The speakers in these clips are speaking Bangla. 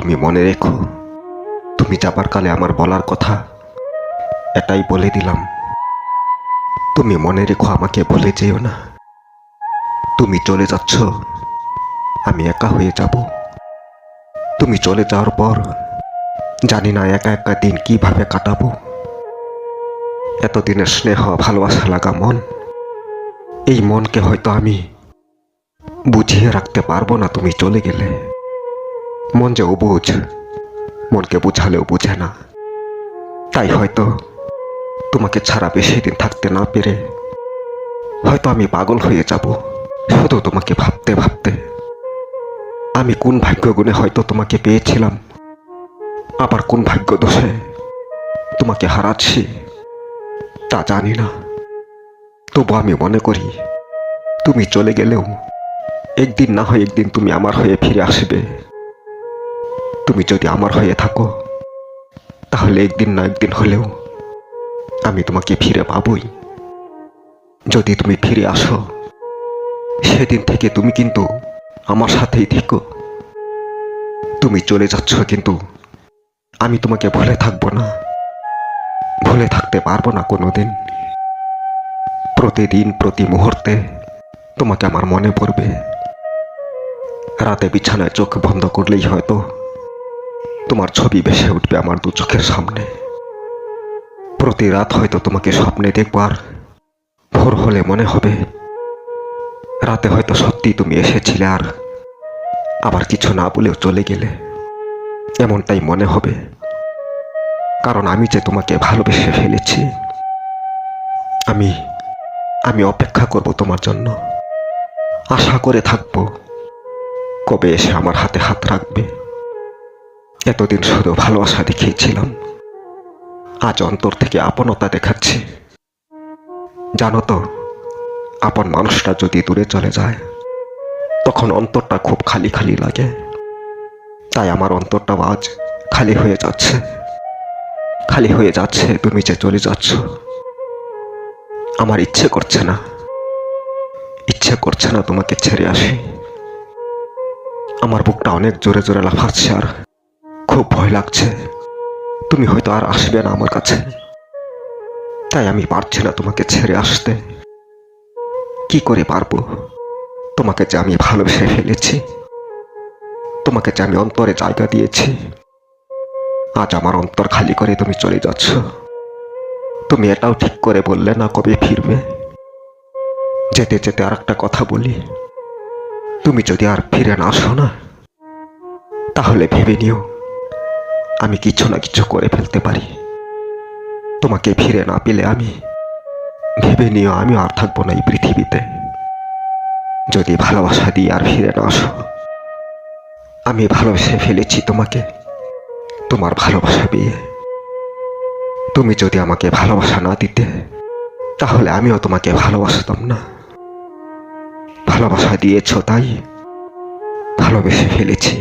তুমি মনে রেখো, তুমি যাবার কালে আমার বলার কথা, এটাই বলে দিলাম। তুমি মনে রেখো আমাকে ভুলে যেও না। তুমি চলে যাচ্ছ, আমি একা হয়ে যাব। তুমি চলে যাওয়ার পর, জানি না একা একা দিন কীভাবে কাটাবো। এতদিনের স্নেহ, ভালোবাসা লাগা মন, এই মনকে হয়তো আমি বুঝিয়ে রাখতে পারব না তুমি চলে গেলে। মন যে অবুঝ, মনকে বুঝালেও বুঝে না। তাই হয়তো তোমাকে ছাড়া বেশি দিন থাকতে না পেরে হয়তো আমি পাগল হয়ে যাব, শুধু তোমাকে ভাবতে ভাবতে। আমি কোন ভাগ্য গুণে হয়তো তোমাকে পেয়েছিলাম, আবার কোন ভাগ্য দোষে তোমাকে হারাচ্ছি, তা জানি না। তবু আমি মনে করি, তুমি চলে গেলেও একদিন না হয় একদিন তুমি আমার হয়ে ফিরে আসবে। তুমি যদি আমার হয়ে থাকো, তাহলে একদিন না একদিন হলেও আমি তোমাকে ফিরে পাবই। যদি তুমি ফিরে আসো, সেদিন থেকে তুমি কিন্তু আমার সাথেই থেকো। তুমি চলে যাচ্ছ কিন্তু আমি তোমাকে ভুলে থাকব না। ভুলে থাকতে পারব না কোনোদিন। প্রতিদিন, প্রতি মুহূর্তে তোমাকে আমার মনে পড়বে। রাতে বিছানায় চোখ বন্ধ করলেই হয়তো তোমার ছবি ভেসে উঠবে আমার দু চোখের সামনে। প্রতি রাত হয়তো তোমাকে স্বপ্নে দেখবার ভোর হলে মনে হবে রাতে হয়তো সত্যি তুমি এসেছিলে আর আবার কিছু না বলেও চলে গেলে। এমনটাই মনে হবে। কারণ আমি যে তোমাকে ভালোবেসে ফেলেছি, আমি আমি অপেক্ষা করব তোমার জন্য। আশা করে থাকব কবে এসে আমার হাতে হাত রাখবে। এতদিন শুধু ভালোবাসা দেখিয়েছিলাম। আজ অন্তর থেকে আপনতা দেখাচ্ছি। জানো তো, আপন মানুষটা যদি দূরে চলে যায়, তখন অন্তরটা খুব খালি খালি লাগে। তাই আমার অন্তরটা আজ খালি হয়ে যাচ্ছে। খালি হয়ে যাচ্ছে, তুমি যে চলে যাচ্ছ। আমার ইচ্ছে করছে না। ইচ্ছে করছে না তোমাকে ছেড়ে আসি। আমার বুকটা অনেক জোরে জোরে লাফাচ্ছে আর খুব ভয় লাগছে। তুমি হয়তো আর আসবে না আমার কাছে। তাই আমি পারছি না তোমাকে ছেড়ে আসতে। কি করে পারব? তোমাকে যে আমি ভালোবেসে ফেলেছি। তোমাকে যে আমি অন্তরে জায়গা দিয়েছি। আজ আমার অন্তর খালি করে তুমি চলে যাচ্ছ। তুমি এটাও ঠিক করে বললে না কবে ফিরবে? যেতে যেতে আর একটা কথা বলি। তুমি যদি আর ফিরে না আসো না, তাহলে ভেবে নিও। আমি কিছু না কিছু করে ফেলতে পারি। তোমাকে ফিরে না পেলে আমি ভেবে নিও আমি আর থাকব না এই পৃথিবীতে। যদি ভালোবাসা দিয়ে আর ফিরে না আসো, আমি ভালোবেসে ফেলেছি তোমাকে, তোমার ভালোবাসা পেয়ে। তুমি যদি আমাকে ভালোবাসা না দিতে, তাহলে আমিও তোমাকে ভালোবাসতাম না। ভালোবাসা দিয়েছ তাই ভালোবেসে ফেলেছি।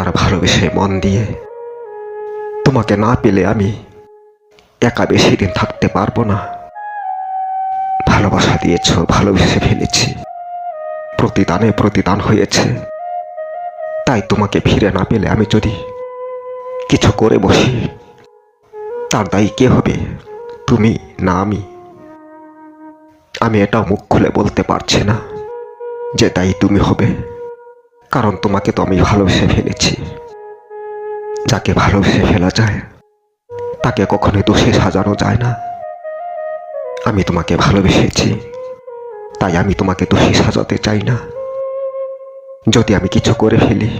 আর ভালোবেসে মন দিয়ে। তোমাকে না পেলে আমি একা বেশি দিন থাকতে পারব না। ভালোবাসা দিয়েছ, ভালোবেসে ফেলেছি। প্রতিদানে প্রতিদান হয়েছে। তাই তোমাকে ফিরে না পেলে আমি যদি কিছু করে বসি, তার দায়ী কে হবে? তুমি না আমি। আমি এটাও মুখ খুলে বলতে পারছি না যে তাই তুমি হবে। কারণ তোমাকে তো আমি ভালোবেসে ফেলেছি। যাকে ভালোবেসে ফেলা যায়, তাকে কখনোই দোষে সাজানো যায় না। আমি তোমাকে ভালোবেসেছি, তাই আমি তোমাকে দোষী সাজাতে চাই না। যদি আমি কিছু করে ফেলি,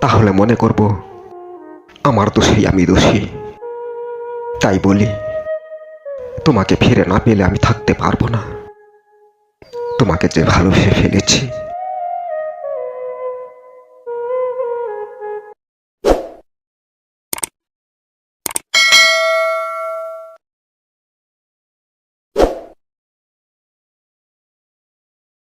তাহলে মনে করব, আমার দোষেই আমি দোষী। তাই বলি, তোমাকে ফিরে না পেলে আমি থাকতে পারব না। তোমাকে যে ভালোবেসে ফেলেছি